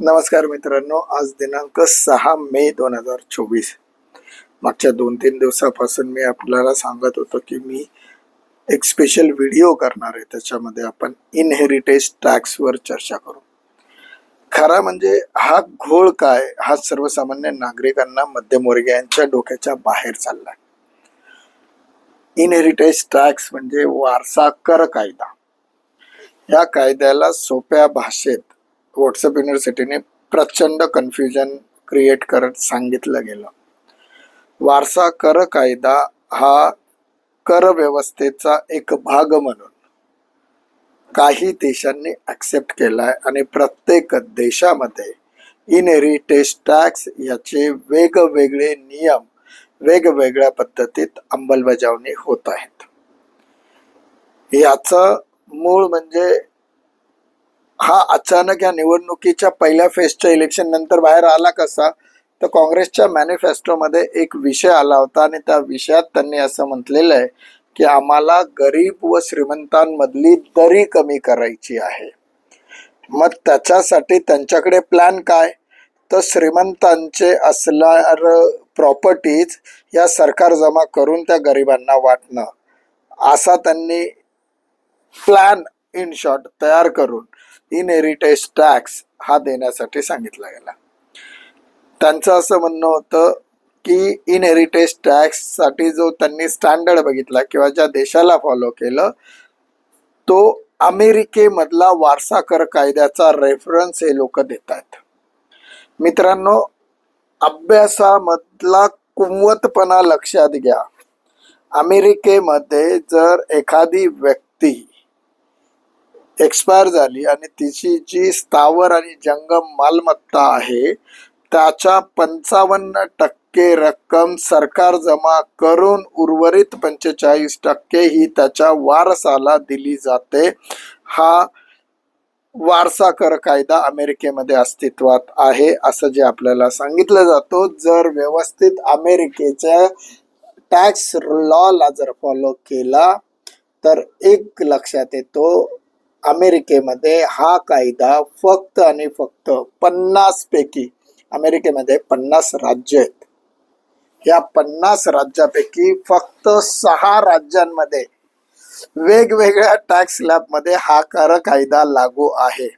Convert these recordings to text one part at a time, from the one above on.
नमस्कार मित्रांनो आज दिनांक सहा मे दोन हजार चोवीस. मागच्या दोन तीन दिवसापासून मी आपल्याला सांगत होतो की मी एक स्पेशल व्हिडिओ करणार आहे. त्याच्यामध्ये आपण इनहेरिटेज टॅक्सवर चर्चा करू. खरा म्हणजे हा घोळ काय? हा सर्वसामान्य नागरिकांना मध्यमवर्गीयांच्या डोक्याच्या बाहेर चाललाय. इनहेरिटेज टॅक्स म्हणजे वारसा कर कायदा. या कायद्याला सोप्या भाषेत व्हॉट्सअप युनिव्हर्सिटीने प्रचंड कन्फ्युजन क्रिएट करत सांगितलं गेलं. वारसा कर कायदा हा कर व्यवस्थेचा एक भाग म्हणून काही देशांनी ऍक्सेप्ट केलाय आणि प्रत्येक देशामध्ये इनहेरिटेज टॅक्स याचे वेगवेगळे नियम वेगवेगळ्या पद्धतीत अंमलबजावणी होत आहेत. याचं मूळ म्हणजे हा अचानक या निवडणुकीच्या पहिल्या फेजच्या इलेक्शन नंतर बाहेर आला कसा तर काँग्रेसच्या मॅनिफेस्टोमध्ये एक विषय आला होता आणि त्या विषयात त्यांनी असं म्हटलेलं आहे की आम्हाला गरीब व श्रीमंतांमधली दरी कमी करायची आहे. मग त्याच्यासाठी त्यांच्याकडे प्लॅन काय? तर श्रीमंतांचे असणार प्रॉपर्टीज या सरकार जमा करून त्या गरिबांना वाटणं. असा त्यांनी प्लॅन इन शॉर्ट तयार करून इनहेरिटेज टॅक्स हा देण्यासाठी सांगितला गेला. त्यांचं असं म्हणणं होतं की इनहेरिटेज टॅक्ससाठी जो त्यांनी स्टँडर्ड बघितला किंवा ज्या देशाला फॉलो केलं तो अमेरिकेमधला वारसा कर कायद्याचा रेफरन्स हे लोक देत आहेत. मित्रांनो अभ्यासामधला कुंवतपणा लक्षात घ्या. अमेरिकेमध्ये जर एखादी व्यक्ती एक्सपायर झाली आणि तिची जी स्थावर आणि जंगम मालमत्ता आहे त्याच्या पंचावन्न टक्के रक्कम सरकार जमा करून उर्वरित पंचेचाळीस टक्के ही त्याच्या वारसाला दिली जाते. हा वारसा कर कायदा अमेरिकेमध्ये अस्तित्वात आहे असं जे आपल्याला सांगितलं जातो. जर व्यवस्थित अमेरिकेच्या टॅक्स लॉला जर फॉलो केला तर एक लक्षात येतो अमेरिकेमध्ये हा कायदा फक्त आणि फक्त पन्नास पैकी अमेरिकेमध्ये पन्नास राज्य आहेत. या पन्नास राज्यापैकी फक्त सहा राज्यांमध्ये वेगवेगळ्या टॅक्स स्लॅबमध्ये हा कर कायदा लागू आहे.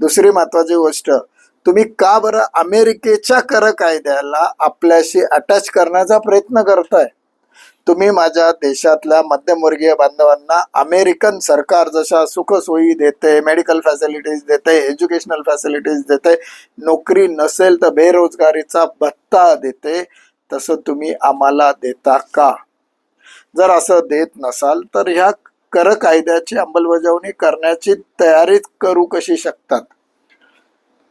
दुसरी महत्वाची गोष्ट तुम्ही का बरं अमेरिकेच्या कर कायद्याला आपल्याशी अटॅच करण्याचा प्रयत्न करताय? तुम्ही माझ्या देशातल्या मध्यमवर्गीय बांधवांना अमेरिकन सरकार जशा सुखसोयी देते मेडिकल फॅसिलिटीज देते एज्युकेशनल फॅसिलिटीज देते नोकरी नसेल तर बेरोजगारीचा भत्ता देते तसं तुम्ही आम्हाला देता का? जर असं देत नसाल तर ह्या कर कायद्याची अंमलबजावणी करण्याची तयारी करू कशी शकतात?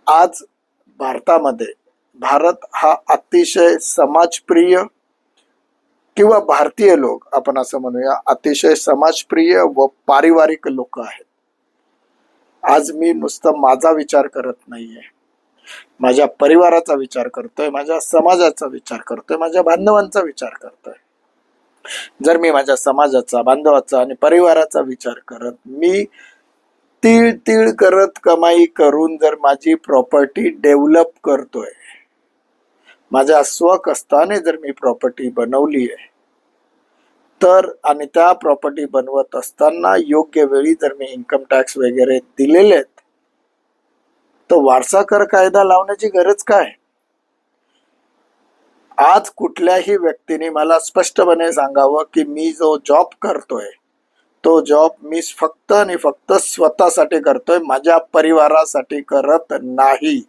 आज भारतामध्ये भारत हा अतिशय समाजप्रिय किंवा भारतीय लोक आपण असं म्हणूया अतिशय समाजप्रिय व पारिवारिक लोक आहेत. आज मी नुसतं माझा विचार करत नाहीये. माझ्या परिवाराचा विचार करतोय माझ्या समाजाचा विचार करतोय माझ्या बांधवांचा विचार करतोय. जर मी माझ्या समाजाचा बांधवाचा आणि परिवाराचा विचार करत मी तीळ तीळ करत कमाई करून जर माझी प्रॉपर्टी डेव्हलप करतोय माझ्या स्वकष्टाने जर मी प्रॉपर्टी बनवली आहे तर आणि त्या प्रॉपर्टी बनवत असताना योग्य वेळी जर मी इन्कम टॅक्स वगैरे दिलेले आहेत तर वारसा कर कायदा लावण्याची गरज काय? आज कुठल्याही व्यक्तीने मला स्पष्टपणे सांगावं की मी जो जॉब करतोय तो जॉब मी फक्त आणि फक्त स्वतःसाठी करतोय माझ्या परिवारासाठी करत नाही.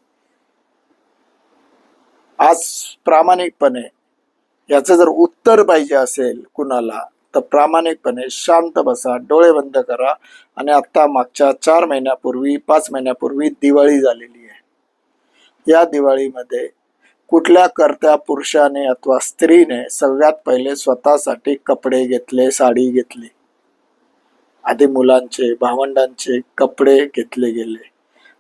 आज प्रामाणिकपणे याचं जर उत्तर पाहिजे असेल कुणाला तर प्रामाणिकपणे शांत बसा डोळे बंद करा. आणि आता मागच्या चार महिन्यापूर्वी पाच महिन्यापूर्वी दिवाळी झालेली आहे. या दिवाळीमध्ये कुठल्या करत्या पुरुषाने अथवा स्त्रीने सगळ्यात पहिले स्वतःसाठी कपडे घेतले साडी घेतली? आधी मुलांचे भावंडांचे कपडे घेतले गेले.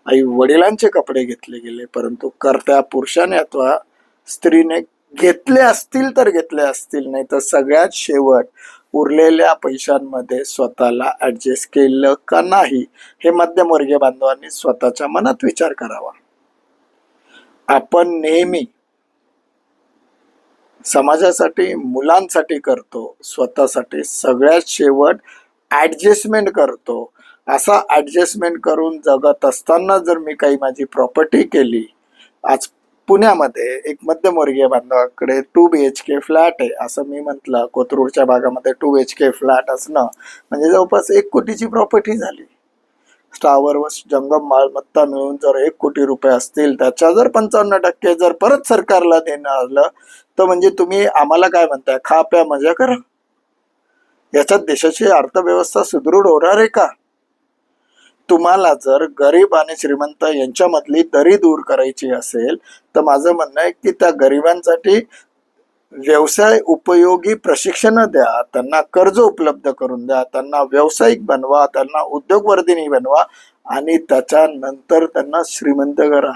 आई वडिलांचे कपडे घेतले गेले परंतु करत्या पुरुषाने अथवा स्त्रीने घेतले असतील तर घेतले असतील नाही तर सगळ्यात शेवट उरलेल्या पैशांमध्ये स्वतःला ऍडजस्ट केलं का नाही हे मध्यमवर्गीय बांधवांनी स्वतःच्या मनात विचार करावा. आपण नेहमी समाजासाठी मुलांसाठी करतो स्वतःसाठी सगळ्यात शेवट ॲडजस्टमेंट करतो. असा ॲडजस्टमेंट करून जगत असताना जर मी काही माझी प्रॉपर्टी केली आज पुण्यामध्ये एक मध्यमवर्गीय बांधवाकडे two B H K flat आहे. असं मी म्हटलं कोथरूडच्या भागामध्ये two B H K flat असणं म्हणजे जवळपास एक कोटीची प्रॉपर्टी झाली. स्टावर व जंगम मालमत्ता मिळून जर एक कोटी रुपये असतील त्याच्या जर पंचावन्न टक्के जर परत सरकारला देणं आलं तर म्हणजे तुम्ही आम्हाला काय म्हणताय? खा प्या मजा करा. याच्यात देशाची अर्थव्यवस्था सुदृढ होणार आहे का? तुम्हाला जर गरीब आणि श्रीमंत यांच्यामधली दरी दूर करायची असेल तर माझं म्हणणं आहे की त्या गरिबांसाठी व्यवसाय उपयोगी प्रशिक्षण द्या त्यांना कर्ज उपलब्ध करून द्या त्यांना व्यावसायिक बनवा त्यांना उद्योगवर्धिनी बनवा आणि त्याच्यानंतर त्यांना श्रीमंत करा.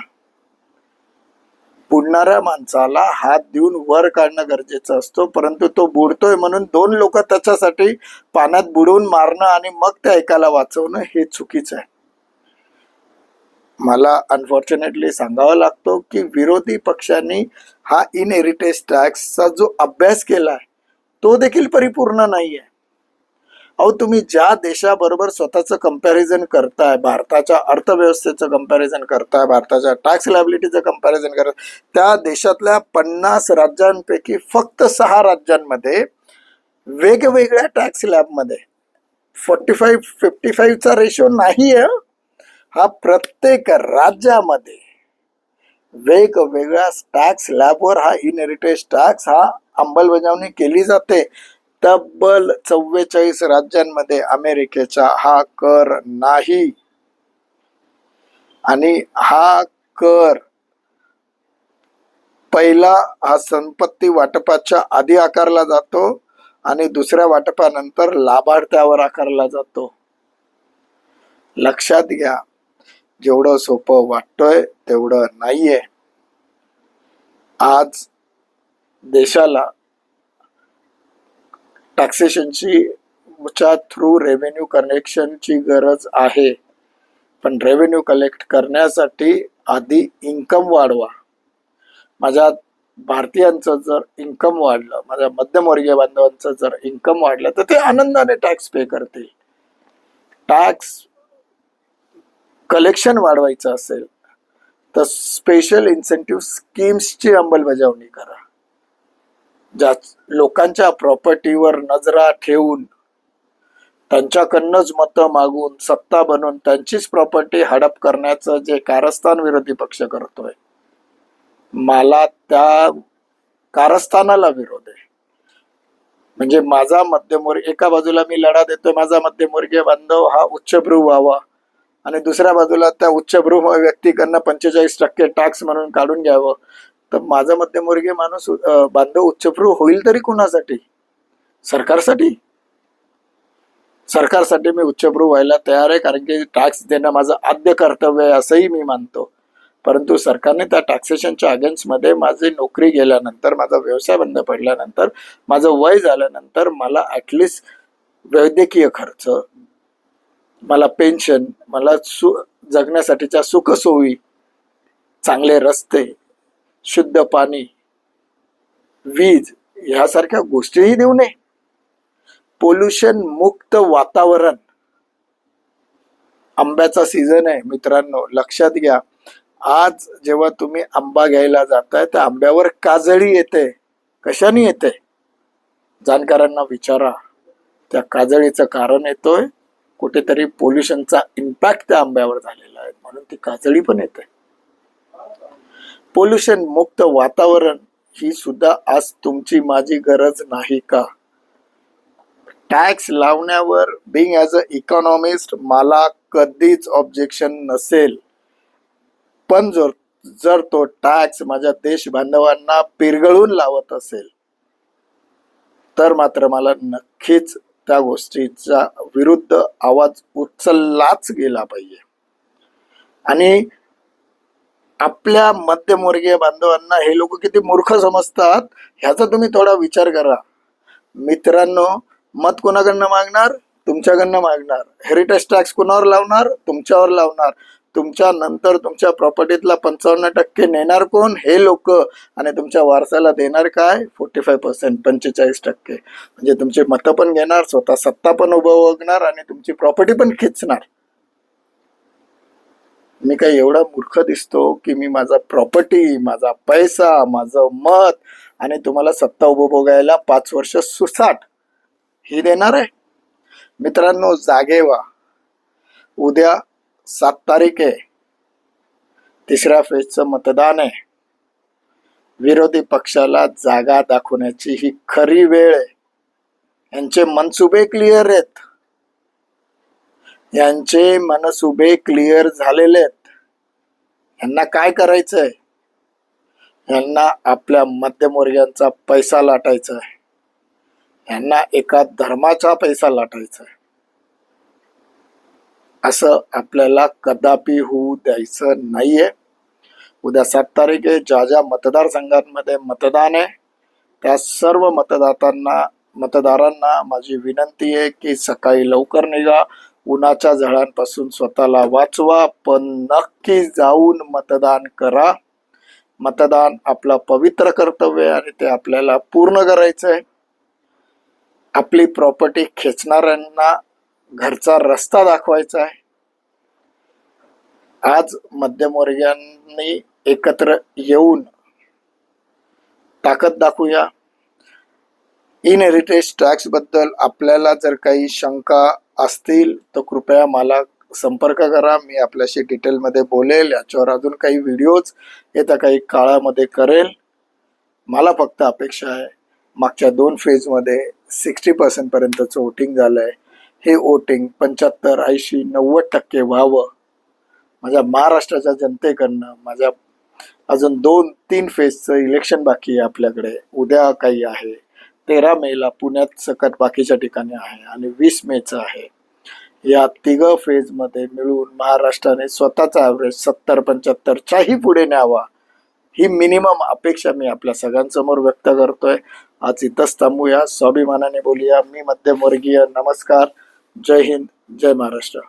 बुडणाऱ्या माणसाला हात देऊन वर काढणं गरजेचं असतो परंतु तो बुडतोय म्हणून दोन लोक त्याच्यासाठी पाण्यात बुडवून मारणं आणि मग ते ऐकायला वाचवणं हे चुकीचं आहे. मला अनफॉर्च्युनेटली सांगावं लागतो की विरोधी पक्षांनी हा इनहेरिटेज टॅक्सचा जो अभ्यास केला आहे तो देखील परिपूर्ण नाही आहे अहो तुम्ही ज्या देशाबरोबर स्वतःचं कंपॅरिझन करताय भारताच्या अर्थव्यवस्थेचं कंपॅरिझन करताय भारताच्या टॅक्स लायबिलिटीचं कंपॅरिझन करत त्या देशातल्या पन्नास राज्यांपैकी फक्त सहा राज्यांमध्ये वेगवेगळ्या टॅक्स लॅबमध्ये फोर्टी फाईव्ह फिफ्टी फाईव्हचा रेशो नाही आहे हा प्रत्येक राज्यामध्ये वेगवेगळ्या टॅक्स लॅबवर हा इनहेरिटेज टॅक्स हा अंमलबजावणी केली जाते. तब्बल चव्वेचाळीस राज्यांमध्ये अमेरिकेचा हा कर नाही. आणि हा कर पहिला हा संपत्ती वाटपाच्या आधी आकारला जातो आणि दुसऱ्या वाटपानंतर लाभार्थ्यावर आकारला जातो. लक्षात घ्या जेवढं सोपं वाटतोय तेवढं नाहीये. आज देशाला टॅक्सेशनची च्या थ्रू रेव्हेन्यू कनेक्शनची गरज आहे. पण रेव्हेन्यू कलेक्ट करण्यासाठी आधी इन्कम वाढवा. माझ्या भारतीयांचं जर इन्कम वाढलं माझ्या मध्यमवर्गीय बांधवांचं जर इन्कम वाढलं तर ते आनंदाने टॅक्स पे करतील. टॅक्स कलेक्शन वाढवायचं असेल तर स्पेशल इन्सेंटिव्ह स्कीम्सची अंमलबजावणी करा. ज्या लोकांच्या प्रॉपर्टीवर नजरा ठेवून त्यांच्याकडनंच मतं मागून सत्ता बनवून त्यांचीच प्रॉपर्टी हडप करण्याचं जे कारस्थान विरोधी पक्ष करतोय मला त्या कारस्थानाला विरोध आहे. म्हणजे माझा मध्यमवर्ग एका बाजूला मी लढा देतोय माझा मध्यमवर्गीय बांधव हा उच्चभ्रू व्हावा आणि दुसऱ्या बाजूला त्या उच्चभ्रू व्यक्तीकडनं पंचेचाळीस टक्के टॅक्स म्हणून काढून घ्यावं. तर माझा मध्यमवर्गीय माणूस बांधव उच्चप्रू होईल तरी कुणासाठी? सरकारसाठी? सरकारसाठी मी उच्चप्रू व्हायला तयार आहे कारण की टॅक्स देणं माझं आद्य कर्तव्य आहे असंही मी मानतो. परंतु सरकारने त्या टॅक्सेशनच्या अगेन्स्टमध्ये माझी नोकरी गेल्यानंतर माझा व्यवसाय बंद पडल्यानंतर माझं वय झाल्यानंतर मला ॲटलिस्ट वैद्यकीय खर्च मला पेन्शन मला सु जगण्यासाठीच्या सुखसोयी चांगले रस्ते शुद्ध पाणी वीज ह्यासारख्या गोष्टीही देऊ नये. पोल्युशन मुक्त वातावरण. आंब्याचा सीझन आहे मित्रांनो लक्षात घ्या. आज जेव्हा तुम्ही आंबा घ्यायला जाताय त्या आंब्यावर काजळी येते. कशाने येते? जाणकारांना विचारा. त्या काजळीचं कारण येतोय. कुठेतरी पोल्युशनचा इम्पॅक्ट त्या आंब्यावर झालेला आहे. म्हणून ती काजळी पण येते. पोल्युशन मुक्त वातावरण ही सुद्धा आज तुमची माझी गरज नाही का? टॅक्स लावण्यावर बिंग ॲज अ इकॉनॉमिस्ट मला कधीच ऑब्जेक्शन नसेल. पण जर जर तो टॅक्स माझ्या देश बांधवांना पिरगळून लावत असेल तर मात्र मला नक्कीच त्या गोष्टीचा विरुद्ध आवाज उचललाच गेला पाहिजे. आणि आपल्या मध्यमवर्गीय बांधवांना हे लोक किती मूर्ख समजतात ह्याचा तुम्ही थोडा विचार करा. मित्रांनो मत कोणाकडनं मागणार? तुमच्याकडनं मागणार. हेरिटेज टॅक्स कोणावर लावणार? तुमच्यावर लावणार. तुमच्या नंतर तुमच्या प्रॉपर्टीतला पंचावन्न टक्के नेणार कोण? हे लोक. आणि तुमच्या वारसाला देणार काय? फोर्टी फाय पर्सेंट पंचेचाळीस टक्के. म्हणजे तुमचे मतं पण घेणार स्वतः सत्ता पण उभं बघणार आणि तुमची प्रॉपर्टी पण खेचणार. मी काही एवढा मूर्ख दिसतो की मी माझा प्रॉपर्टी माझा पैसा माझं मत आणि तुम्हाला सत्ता उपभोगायला पाच वर्ष सुसाट ही देणार आहे. मित्रांनो जागे व्हा. उद्या सात तारीख आहे. तिसऱ्या फेजचं मतदान आहे. विरोधी पक्षाला जागा दाखवण्याची ही खरी वेळ आहे. यांचे मनसुबे क्लिअर आहेत. यांचे मनसुबे क्लिअर झालेले आहेत. यांना काय करायचंय? यांना आपल्या मध्यमवर्गीयांचा पैसा लाटायचा आहे यांना एका धर्माचा पैसा लाटायचा आहे असं आपल्याला कदापि होऊ द्यायचं नाहीये. उद्या सात तारीख आहे ज्या ज्या मतदारसंघांमध्ये मतदान आहे त्या सर्व मतदातांना मतदारांना माझी विनंती आहे की सकाळी लवकर निघा. उन्हाच्या झळांपासून स्वतःला वाचवा पण नक्की जाऊन मतदान करा. मतदान आपला पवित्र कर्तव्य आहे आणि ते आपल्याला पूर्ण करायचं आहे. आपली प्रॉपर्टी खेचणाऱ्यांना घरचा रस्ता दाखवायचा आहे. आज मध्यमवर्गीयांनी एकत्र येऊन ताकद दाखवूया. इन हेरिटेज टॅक्सबद्दल आपल्याला जर काही शंका असतील तर कृपया मला संपर्क करा. मी आपल्याशी डिटेलमध्ये बोलेल. याच्यावर अजून काही व्हिडिओज येत्या काही काळामध्ये करेल. मला फक्त अपेक्षा आहे मागच्या दोन फेजमध्ये सिक्स्टी पर्सेंटपर्यंतचं वोटिंग झालं आहे हे वोटिंग पंच्याहत्तर ऐंशी नव्वद टक्के व्हावं. माझ्या महाराष्ट्राच्या जनतेकडनं माझ्या अजून दोन तीन फेजचं इलेक्शन बाकी आहे आपल्याकडे. उद्या काही आहे. तेरा मेला पुण्यात सकट बाकीच्या ठिकाणी आहे आणि वीस मेचं आहे. या तिघ फेजमध्ये मिळून महाराष्ट्राने स्वतःचा ॲव्हरेज सत्तर पंच्याहत्तरच्याही पुढे न्यावा. ही मिनिमम अपेक्षा मी आपल्या सगळ्यांसमोर व्यक्त करतोय. आज इथंच थांबूया. स्वाभिमानाने बोलूया. मी मध्यमवर्गीय. नमस्कार. जय हिंद. जय महाराष्ट्र.